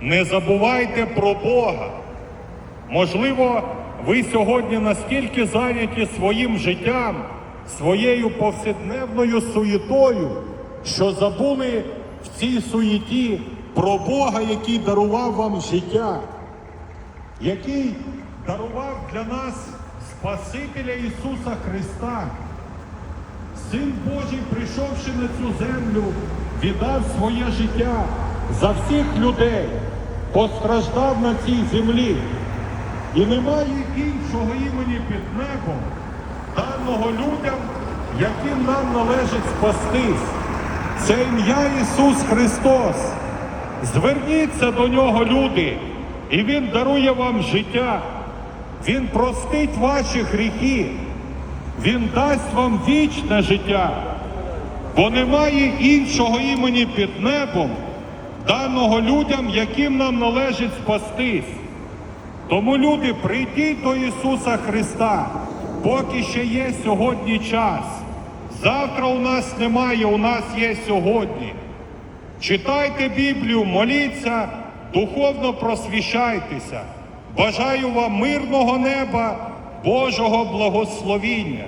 не забувайте про Бога. Можливо, ви сьогодні настільки зайняті своїм життям, своєю повсякденною суєтою, що забули в цій суєті про Бога, який дарував вам життя, який дарував для нас Спасителя Ісуса Христа. Син Божий, прийшовши на цю землю, віддав своє життя за всіх людей, постраждав на цій землі. І немає іншого імені під небом, даного людям, яким нам належить спастись. Це ім'я Ісус Христос. Зверніться до нього, люди, і Він дарує вам життя. Він простить ваші гріхи. Він дасть вам вічне життя, бо немає іншого імені під небом, даного людям, яким нам належить спастись. Тому, люди, прийдіть до Ісуса Христа, поки ще є сьогодні час. Завтра у нас немає, у нас є сьогодні. Читайте Біблію, моліться, духовно просвіщайтеся. Бажаю вам мирного неба, Божого благословіння.